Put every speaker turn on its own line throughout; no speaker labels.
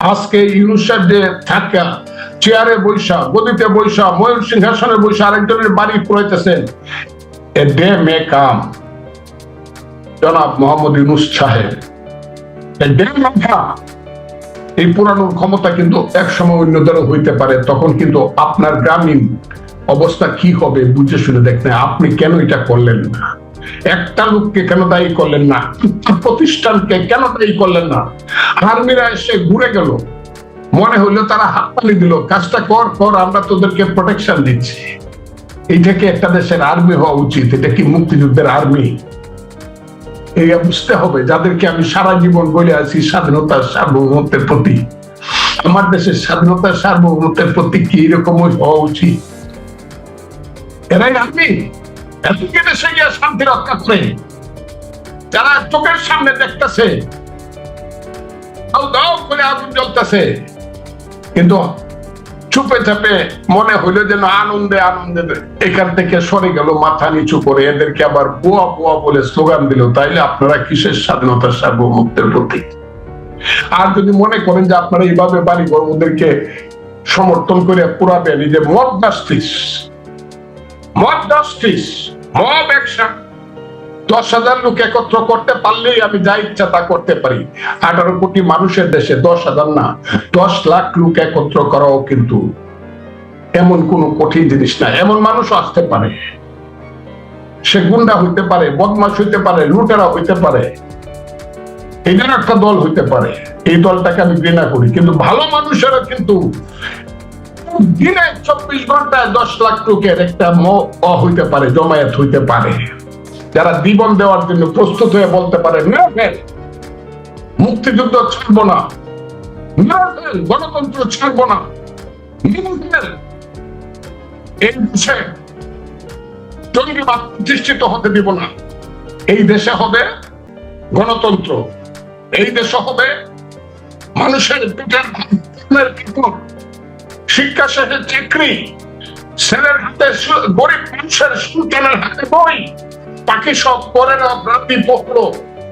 আজকে ইউনুস সাহেব যে থাকা, চেয়ারে বৈশা, গদিতে বৈশা, ময়ূর সিংহাসনে বৈশা আরেকজনের বাড়ি পুরাইতেছেন, এ ডে মে কাম। জনাব মোহাম্মদ ইউনুস সাহেব এই পুরানোর ক্ষমতা কিন্তু এক সময় অন্যদের হইতে পারে, তখন কিন্তু আপনার গ্রামীণ অবস্থা কি হবে বুঝে শুনে দেখতে, আপনি কেন এটা করলেন না? একটা লোককে কেন দায়ী করলেন না? প্রতিষ্ঠানকে কেন দায়ী করলেন না? আর্মিরা এসে ঘুরে গেল। মনে হইল তারা হাততালি দিল, কাজটা কর কর, আমরা তোদেরকে প্রোটেকশন দিচ্ছি। এই থেকে একটা দেশের আর্মি হওয়া উচিত, এটা কি মুক্তিযুদ্ধের আর্মি এই বুঝতে হবে, যাদেরকে আমি সারা জীবন বলে আছি স্বাধীনতার সার্বভৌমত্বের প্রতি। আমার দেশের স্বাধীনতার সার্বভৌমত্বের প্রতি কি এরকম হওয়া উচিত? এরাই আর্মি শান্তি যারা চোখের সামনে দেখতেছে করে আগুন জ্বলতেছে। কিন্তু মনে হইল যেন আনন্দে আনন্দে এখান থেকে সরে গেল, মাথা নিচু করে। এদেরকে আবার বুয়া বুয়া বলে স্লোগান দিল। তাইলে আপনারা কিসের স্বাধীনতার সার্বভৌমত্বের প্রতীক? আর যদি মনে করেন যে আপনারা এইভাবে বাড়ি ঘর ওদেরকে সমর্থন করে পুরাবেন এই যে মদ মদ জাস্টিস মব অ্যাকশন দশ হাজার লোক একত্র করতে পারলেই আমি যা ইচ্ছা তা করতে পারি। আঠারো কোটি মানুষের দেশে দশ হাজার না, দশ লাখ লোক একত্র করাও কিন্তু এমন কোন কঠিন জিনিস না, এমন মানুষও আসতে পারে। সে গুন্ডা হইতে পারে বদমাস হইতে পারে, লুটেরা হইতে পারে। এটার একটা দল হইতে পারে। এই দলটাকে আমি ঘৃণা করি, কিন্তু ভালো মানুষেরা কিন্তু দিনে চব্বিশ ঘন্টায় দশ লাখ লোকের একটা অ হইতে পারে, জমায়েত হইতে পারে। যারা জীবন দেওয়ার জন্য প্রস্তুত হয়ে বলতে পারে মুক্তিযুদ্ধ ছাড়বো না। গণতন্ত্র ছাড়বো না। এই দেশে জঙ্গিবাদ প্রতিষ্ঠিত হতে দিব না। এই দেশে হবে গণতন্ত্র। এই দেশে হবে মানুষের বিপদ শিক্ষা শেষে চাকরি, ছেলের হাতে গরিব মানুষের সুলতানের হাতে বই পাখি সব করে না রাতি পকলো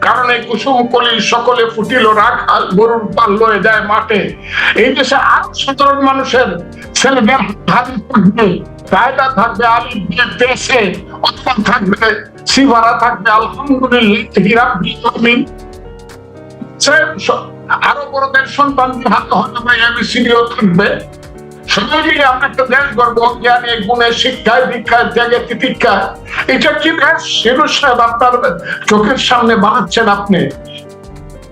কারণ কুসুম কলি সকলে ফুটিল রাখাল গরুর পাল লয়ে যায় মাঠে। এই দেশে আরও সাধারণ মানুষের ছেলেদের হাতে থাকবে কায়দা থাকবে, আলিফ দিয়ে দেশে অথবা থাকবে সিভারা থাকবে, আলহামদুলিল্লাহ আরও বড়দের সন্তানদের হাতে হয়তো বা এবিসিডিও থাকবে। আমরা দেশ গর্ব জ্ঞানে গুণে শিক্ষায়, দীক্ষায় ত্যাগে তিতিক্ষা। এটা কি শিরু সাহেব আপনার চোখের সামনে বানাচ্ছেন আপনি।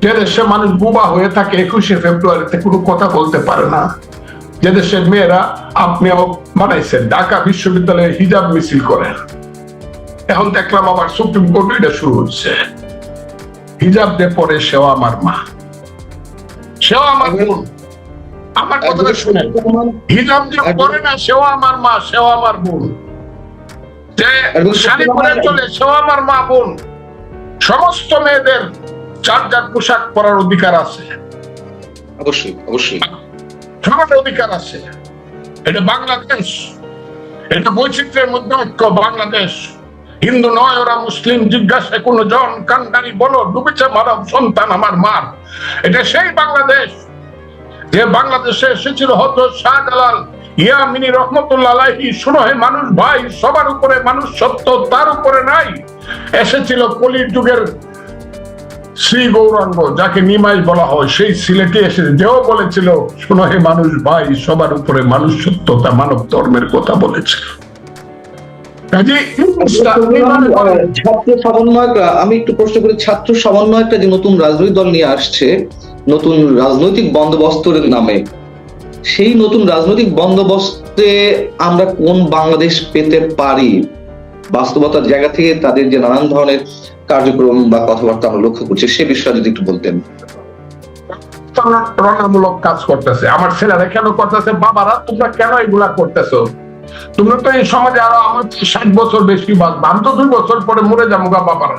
যে দেশে মানুষ হয়ে থাকে, একুশে ফেব্রুয়ারিতে কোনো কথা বলতে পারে না। যে দেশের মেয়েরা আপনিও বানাইছেন, ঢাকা বিশ্ববিদ্যালয়ে হিজাব মিছিল করেন। এখন দেখলাম আবার সুপ্রিম কোর্ট এটা শুরু হচ্ছে। হিজাব দিয়ে পরে সেও আমার মা। সেও আমার বোন। আমার কথাটা শুনেন। হিজাব যে পরে না সেও আমার মা সেও আমার বোন। যে শাড়ি পরে চলে সেও আমার মা বোন। সমস্ত মেয়েদের যার যার পোশাক পরার অধিকার আছে।
অবশ্যই অবশ্যই।
সবার অধিকার আছে। এটা বাংলাদেশ। এটা বৈচিত্র্যের মধ্যে ঐক্য বাংলাদেশ। হিন্দু নয় ওরা মুসলিম জিজ্ঞাসা কোন জন কান্ডারি বলো ডুবেছে মানব সন্তান আমার মার। এটা সেই বাংলাদেশ। যে বাংলাদেশে এসেছিল হজরত শাহজালাল শুনো হে মানুষ ভাই, সবার উপরে মানুষ সত্য, তার উপরে নাই। এসেছিল কলির যুগের শ্রী গৌরাঙ্গ, যাকে বলা হয়, সেই এসে যেও বলেছিল, শুনো হে মানুষ ভাই, সবার উপরে মানুষ মানব ধর্মের কথা বলেছিল।
ছাত্র আমি একটু প্রশ্ন করি, ছাত্র সমন্বয়করা যে নতুন রাজনৈতিক দল নিয়ে আসছে নতুন রাজনৈতিক বন্দোবস্তের নামে। সেই নতুন রাজনৈতিক বন্দোবস্তে আমরা কোন বাংলাদেশ পেতে পারি? বাস্তবতার জায়গা থেকে তাদের যে নানান ধরনের কার্যক্রম বা কথাবার্তা আমরা লক্ষ্য করছি, সে বিষয়ে যদি একটু বলতেন।
রণামূলক কাজ করতেছে। আমার ছেলেরা কেন করতেছে? বাবারা, তোমরা কেন এগুলা করতেছো? তোমরা তো এই সমাজে আরও আমার ষাট বছর বেশি বাঁচবে। আমি তো দুই বছর পরে মরে যাব গা বাবারা।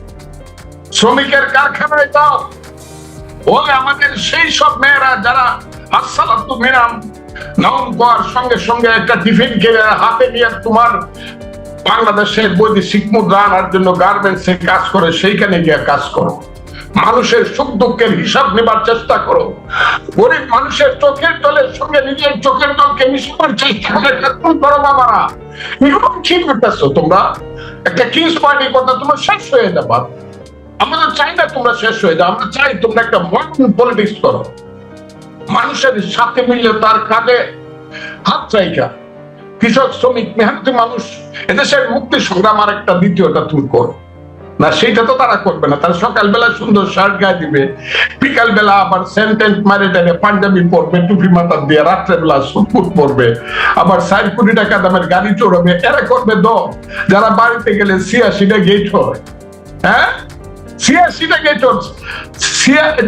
শ্রমিকের কারখানায় যাও। ওই আমাদের সেই সব মেয়েরা যারা আসসালাতু মিনাম নাম কর সঙ্গে সঙ্গে একটা টিফিন কিনে হাতে নিয়ে তোমার বাংলাদেশের বৈদেশিক মুদ্রা আনার জন্য গার্মেন্টস কাজ করে, সেইখানে গিয়ে কাজ করো। মানুষের সুখ দুঃখের হিসাব নেবার চেষ্টা করো। গরিব মানুষের চোখের জলের সঙ্গে নিজের চোখের জলকে মিশানোর চেষ্টা করে করো বাবারা এরকম কি করতেছো তোমরা? একটা কিংস পার্টির কথা তোমার শেষ হয়ে যাবা। আমরা চাই না তোমরা শেষ হয়ে যাও, আমরা চাই তোমরা একটা মডার্ন পলিটিক্স করো। মানুষের সাথে মিললে তার কাঁধে হাত চাইকা কৃষক, শ্রমিক, মেহনতি মানুষ, এদেশের মুক্তি সংগ্রাম আর একটা দ্বিতীয়টা তুমি করো। না, সেইটা তো তারা করবে না। তারা সকালবেলা সুন্দর শার্ট গায়ে দিবে বিকাল বেলা আবার সেন্টেন্ট মারে টারে পাঞ্জাবি পরবে, টুপি মাথা দিয়ে রাত্রেবেলা সুটকুট পরবে, আবার ষাট কোটি টাকা দামের গাড়ি চড়বে, এরা করবে দ যারা বাড়িতে গেলে ছিয়াশিটা গেট হয়। হ্যাঁ? গেট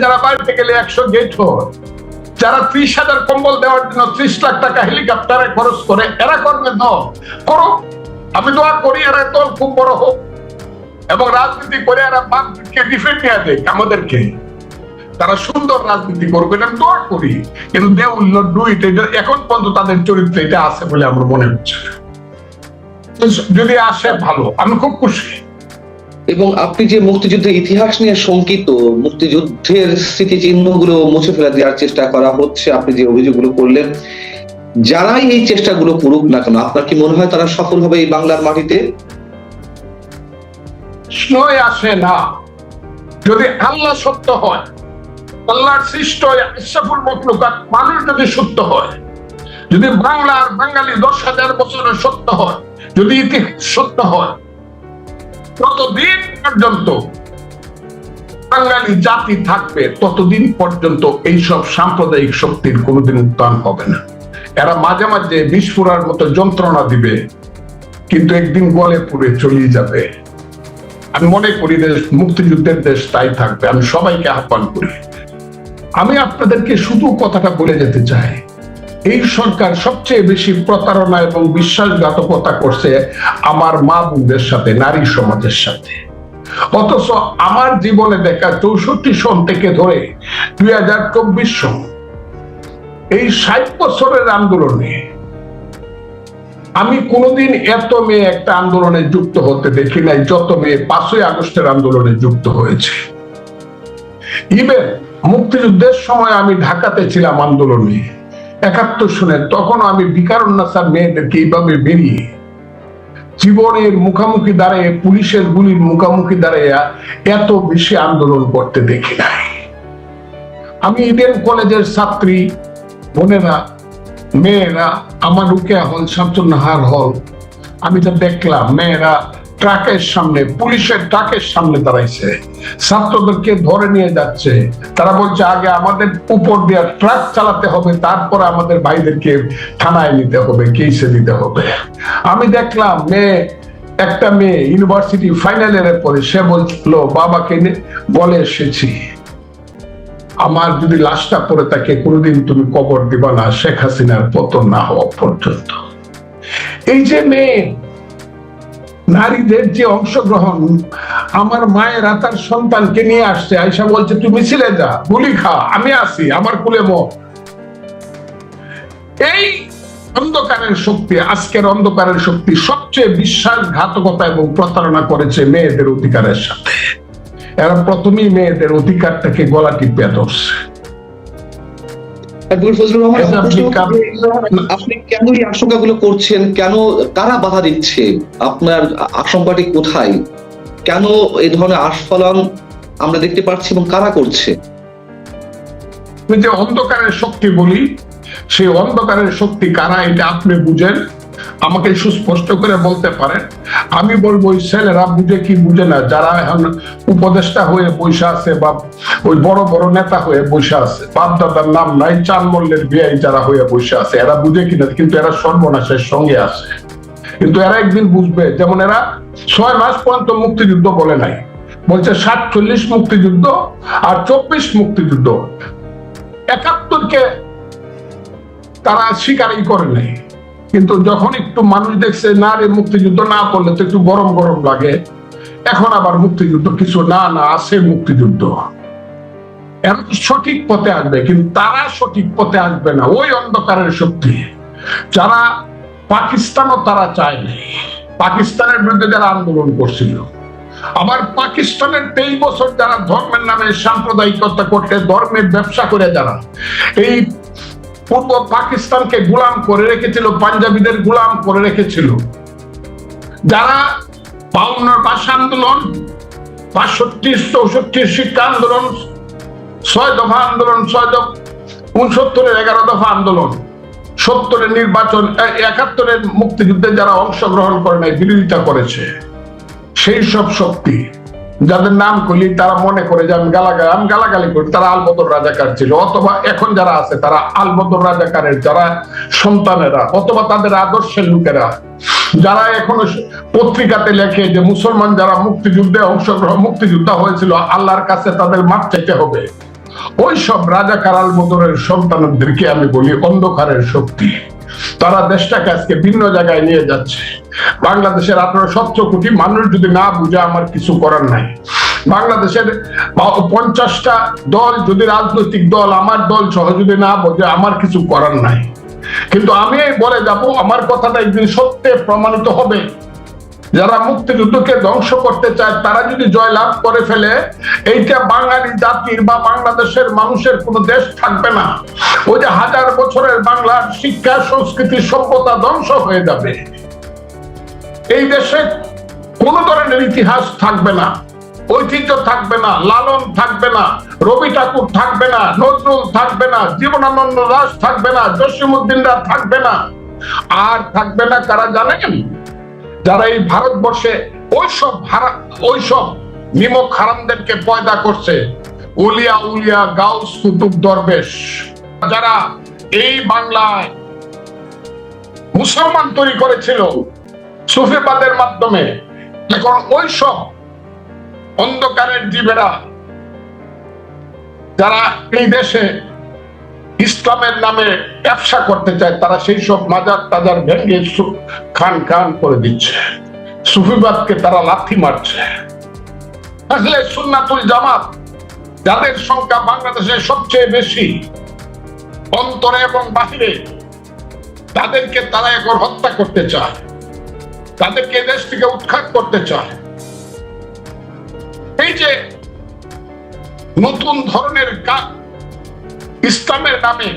যারা বাড়িতে গেলে একশো গেট যারা ত্রিশ হাজার কম্বল দেওয়ার জন্য ত্রিশ লাখ টাকা হেলিকপ্টারে খরচ করে, এরা করবে করো। আমি দোয়া করি এরা দল খুব বড় হোক। এবং রাজনীতি করে এরা ডিফেন্ড নিয়ে দেয় আমাদেরকে। তারা সুন্দর রাজনীতি করবে, এটা দোয়া করি। কিন্তু দে ডু ইট এখন পর্যন্ত তাদের চরিত্রে এটা আছে বলে আমার মনে হচ্ছে। যদি আসে, ভালো। আমি খুব খুশি।
এবং আপনি যে মুক্তিযুদ্ধের ইতিহাস নিয়ে শঙ্কিত, মুক্তিযুদ্ধের স্মৃতিচিহ্নগুলো মুছে ফেলা দেওয়ার চেষ্টা করা হচ্ছে, আপনি যে অভিযোগগুলো করলেন, যারাই এই চেষ্টাগুলো করুক না কেন, আপনার কি মনে হয় তারা সফল হবে এই বাংলার মাটিতে?
আসে না। যদি আল্লাহ সত্য হয়, আল্লাহর সৃষ্ট মানুষ যদি সত্য হয়, যদি বাংলার বাঙালি দশ হাজার বছরের সত্য হয়, যদি ইতিহাস সত্য হয় ততদিন পর্যন্ত বাঙালি জাতি থাকবে, ততদিন পর্যন্ত এইসব সাম্প্রদায়িক শক্তির কোনোদিন উত্থান হবে না। এরা মাঝে মাঝে বিস্ফোরার মতো যন্ত্রণা দিবে, কিন্তু একদিন গলে পুড়ে চলিয়ে যাবে। আমি মনে করি দেশ, মুক্তিযুদ্ধের দেশ তাই থাকবে। আমি সবাইকে আহ্বান করি। আমি আপনাদেরকে শুধু কথাটা বলে যেতে চাই। এই সরকার সবচেয়ে বেশি প্রতারণা এবং বিশ্বাসঘাতকতা করছে আমার মা বোনদের সাথে, নারী সমাজের সাথে। অথচ আমার জীবনে দেখা চৌষট্টি সন থেকে ধরে দুই হাজার চব্বিশ সন, এই ষাট বছরের আন্দোলনে আমি কোনোদিন এত মেয়ে একটা আন্দোলনে যুক্ত হতে দেখি নাই, যত মেয়ে পাঁচই আগস্টের আন্দোলনে যুক্ত হয়েছে। ইভেন মুক্তিযুদ্ধের সময় আমি ঢাকাতে ছিলাম আন্দোলনে। একাত্তর শুনে তখন আমি বিকারুন্নাসার মেয়েদেরকে এইভাবে বেরিয়ে জীবনের মুখামুখি দাঁড়িয়ে, পুলিশের গুলির মুখামুখি দাঁড়িয়ে এত বেশি আন্দোলন করতে দেখি নাই। আমি ইডেন কলেজের ছাত্রী, বোনেরা, মেয়েরা আমার রুকেয়া হল, শামসুন্নাহার হল, আমি তো দেখলাম, মেয়েরা ট্রাকের সামনে, পুলিশের ট্রাকের সামনে দাঁড়াইছে। ছাত্রদেরকে ধরে নিয়ে যাচ্ছে। তারা বলছে, আগে আমাদের উপর দিয়ে ট্রাক চালাতে হবে, তারপর আমাদের ভাইদেরকে থানায় নিতে হবে, কেসে দিতে হবে। আমি দেখলাম, মেয়ে, একটা মেয়ে ইউনিভার্সিটি ফাইনাল ইয়ারে পরে সে বলছিল বাবাকে বলে এসেছি। আমার যদি লাশটা পরে থাকে, কোনোদিন তুমি কবর দিবা না, শেখ হাসিনার পতন না হওয়া পর্যন্ত। এই যে মেয়ে নারীদের যে অংশগ্রহণ, আমার মায়ের তার সন্তানকে নিয়ে আসছে আয়সা বলছে তুমি ছিলে যা, গুলি খা, আমি আসি আমার কুলে মো এই অন্ধকারের শক্তি, আজকের অন্ধকারের শক্তি সবচেয়ে বিশ্বাসঘাতকতা এবং প্রতারণা করেছে মেয়েদের অধিকারের সাথে। এরা প্রথমেই মেয়েদের অধিকারটাকে গলা টিপে ধরছে।
অ্যাডভোকেট ফজলুর রহমান
আপনি
আপনি কেন এই আশঙ্কাগুলো করছেন? কেন কারা বাধা দিচ্ছে? আপনার আশঙ্কাটি কোথায়? কেন এই ধরনের আস্ফলন আমরা দেখতে পাচ্ছি এবং কারা করছে?
আমি যে অন্ধকারের শক্তি বলি সেই অন্ধকারের শক্তি কারা এটা আপনি বুঝেন? আমাকে সুস্পষ্ট করে বলতে পারেন, আমি বলব, ওই ছেলেরা বুঝে কি বুঝে না, যারা এখন উপদেষ্টা হয়ে বসে আছে বা ওই বড় বড় নেতা হয়ে বসে আছে বাপ দাদার নাম নাই চান মল্লের বিয়াই যারা হয়ে বসে আছে, এরা বুঝে কিনা কিন্তু এরা সর্বনাশের সঙ্গে আছে। কিন্তু এরা একদিন বুঝবে, যেমন এরা ছয় মাস পর্যন্ত মুক্তিযুদ্ধ বলে নাই, বলছে সাতচল্লিশ মুক্তিযুদ্ধ আর চব্বিশ মুক্তিযুদ্ধ। একাত্তরকে তারা স্বীকারই করে নাই। কিন্তু যখন একটু মানুষ দেখছে, না রে, মুক্তিযুদ্ধ না করলে তো একটু গরম গরম লাগে। এখন আবার মুক্তিযুদ্ধ কিছু, না না, আছে মুক্তিযুদ্ধ। এরা সঠিক পথে আসবে, কিন্তু তারা সঠিক পথে আসবে না। ওই অন্ধকারের শক্তি। যারা পাকিস্তানও তারা চায় নাই। পাকিস্তানের বিরুদ্ধে যারা আন্দোলন করছিল। আবার পাকিস্তানের তেইশ বছর যারা ধর্মের নামে সাম্প্রদায়িকতা করতে, ধর্মের ব্যবসা করে যারা, এই পূর্ব পাকিস্তানকে গোলাম করে রেখেছিল, পাঞ্জাবিদের গোলাম করে রেখেছিল। যারা বাউন্নর ভাষা আন্দোলন বাষট্টি চৌষট্টি শিক্ষা আন্দোলন, ছয় দফা আন্দোলন, ছয় দফা, উনসত্তরের এগারো দফা আন্দোলন, সত্তরের নির্বাচন একাত্তরের মুক্তিযুদ্ধে যারা অংশগ্রহণ করে নাই, বিরোধিতা করেছে। সেই সব শক্তি যাদের নাম করলি তারা মনে করে যে আমি গালাগালি আমি গালাগালি করি, তারা আলবদর রাজাকার ছিল। অথবা এখন যারা আছে, তারা আলবদর রাজাকারের যারা সন্তানেরা, অথবা তাদের আদর্শের লোকেরা। যারা এখনও পত্রিকাতে লেখে যে মুসলমান যারা মুক্তিযুদ্ধে অংশগ্রহণ মুক্তিযোদ্ধা হয়েছিল, আল্লাহর কাছে তাদের মাপ চাইতে হবে। ওই সব রাজাকার আলবদরের সন্তানদেরকে আমি বলি অন্ধকারের শক্তি। তারা দেশটাকে আজকে ভিন্ন জায়গায় নিয়ে যাচ্ছে। বাংলাদেশের আঠারো সতেরো কোটি মানুষ যদি না বুঝে, আমার কিছু করার নাই। বাংলাদেশের পঞ্চাশটা দল যদি রাজনৈতিক দল, আমার দল সহ যদি না বোঝে, আমার কিছু করার নাই। কিন্তু আমি বলে যাব, আমার কথাটা একদিন সত্যে প্রমাণিত হবে। যারা মুক্তিযুদ্ধকে ধ্বংস করতে চায়, তারা যদি জয়লাভ করে ফেলে, এইটা বাঙালি জাতির বা বাংলাদেশের মানুষের কোনো দেশ থাকবে না। ওই যে হাজার বছরের বাংলার শিক্ষা, সংস্কৃতি, সভ্যতা ধ্বংস হয়ে যাবে। এই দেশে কোন ধরনের ইতিহাস থাকবে না, ঐতিহ্য থাকবে না, লালন থাকবে না, রবি ঠাকুর থাকবে না, নজরুল থাকবে না, জীবনানন্দ দাস থাকবে না জসিমুদ্দিনরা থাকবে না। আর থাকবে না কারা জানেন? যারা এই ভারতবর্ষে ওইসব ওইসব নিমক হারামদেরকে পয়দা করছে, উলিয়া উলিয়া গাউস কুতুব দরবেশ। যারা এই বাংলায় মুসলমান তৈরি করেছিল সুফিবাদের মাধ্যমে, এখন ওইসব অন্ধকারের জীবেরা যারা এই দেশে ইসলামের নামে ব্যবসা করতে চায়, তারা সেই সব মাজার টাজার ভেঙে খান খান করে দিচ্ছে। সুফিবাদকে তারা লাথি মারছে। আসলে সুন্নাতুল জামাত যাদের সংখ্যা বাংলাদেশে সবচেয়ে বেশি, অন্তরে এবং বাহিরে, তাদেরকে তারা এখন হত্যা করতে চায়। তাদেরকে দেশ থেকে উৎখাত করতে চায়। এই যে নতুন ধরনের কা- ইসলামের নামে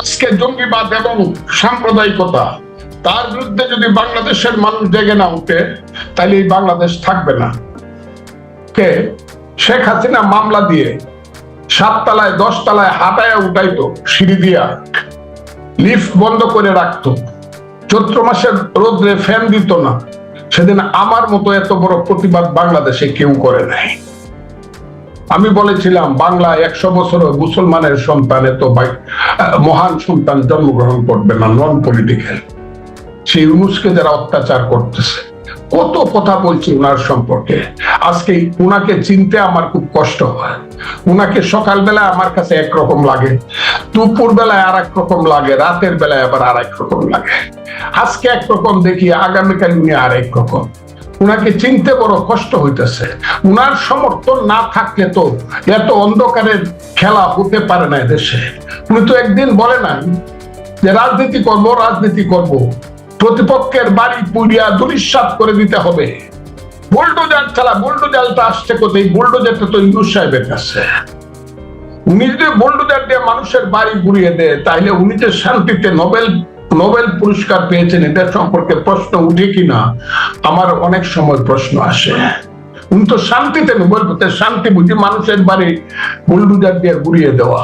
আজকে জঙ্গিবাদ এবং সাম্প্রদায়িকতা, তার বিরুদ্ধে যদি বাংলাদেশের মানুষ জেগে না উঠে, তাহলে এই বাংলাদেশ থাকবে না। কে? শেখ হাসিনা মামলা দিয়ে সাততলায়, দশতলায় হাঁটায় উঠাইতো, সিঁড়ি দিয়া লিফট বন্ধ করে রাখতো। চৈত্র মাসের রোদ্রে ফ্যান দিত না। সেদিন আমার মতো এত বড় প্রতিবাদ বাংলাদেশে কেউ করে নাই। আমি বলেছিলাম বাংলা একশো বছর মুসলমানের সন্তান এত মহান সন্তান জন্মগ্রহণ করবে না নন পলিটিক্যাল সেই ইউনুসকে যারা অত্যাচার করতেছে, কত কথা বলছি উনার সম্পর্কে। আজকে উনাকে চিনতে আমার খুব কষ্ট হয়। উনাকে সকালবেলা আমার কাছে একরকম লাগে দুপুর বেলায় আর রকম লাগে, রাতের বেলায় আবার আর রকম লাগে। আজকে একরকম দেখি, আগামীকাল উনি আর রকম। উনাকে চিনতে বড় কষ্ট হইতেছে। উনার সমর্থন না থাকলে তো এত অন্ধকারের খেলা হতে পারে না দেশে উনি তো একদিন বলে না যে রাজনীতি করব রাজনীতি করব। প্রতিপক্ষের বাড়ি পুড়িয়া দুরিশ্বাস করে দিতে হবে। বুলডোজার ছাড়া বুলডোজারটা আসছে কোথায়? বুলডোজারটা তো ইউনুস সাহেবের কাছে। উনি যদি বুলডোজার দিয়ে মানুষের বাড়ি গুড়িয়ে দেয় তাহলে উনি যে শান্তিতে নোবেল নোবেল পুরস্কার পেয়েছেন এটা সম্পর্কে প্রশ্ন উঠে কিনা, আমার অনেক সময় প্রশ্ন আসে। উনি তো শান্তিতে নোবেল পেতে, শান্তি বুঝি মানুষের বাড়ি বুলডোজার দিয়ে গুড়িয়ে দেওয়া,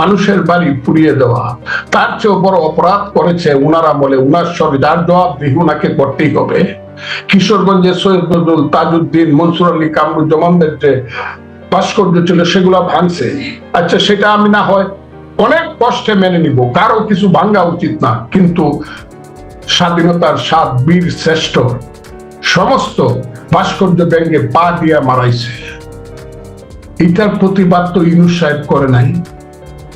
মানুষের বাড়ি পুড়িয়ে দেওয়া। তার চেয়েও বড় অপরাধ করেছে উনারা বলে উনার সঙ্গে যার জবাব দিই উনাকে করতেই হবে। কিশোরগঞ্জে সৈয়দ নজরুল তাজউদ্দিন, মনসুর আলী কামরুজ্জামানদের যে ভাস্কর্য ছিল, সেগুলো ভাঙছে। আচ্ছা সেটা আমি না হয় অনেক কষ্টে মেনে নিব, কারও কিছু ভাঙ্গা উচিত না, কিন্তু স্বাধীনতার সাত বীর শ্রেষ্ঠ। সমস্ত ভাস্কর্য ব্যাংকে পা দিয়া মারাইছে। এটার প্রতিবাদ তো ইনুস সাহেব করে নাই।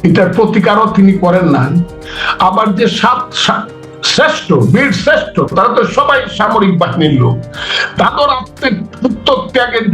এটার প্রতিকারও তিনি করেন না আবার যে সাত শ্রেষ্ঠ, বীর শ্রেষ্ঠ, তারা তো সবাই সামরিক বাহিনীর লোক। তাদের আত্মের উত্তর ত্যাগের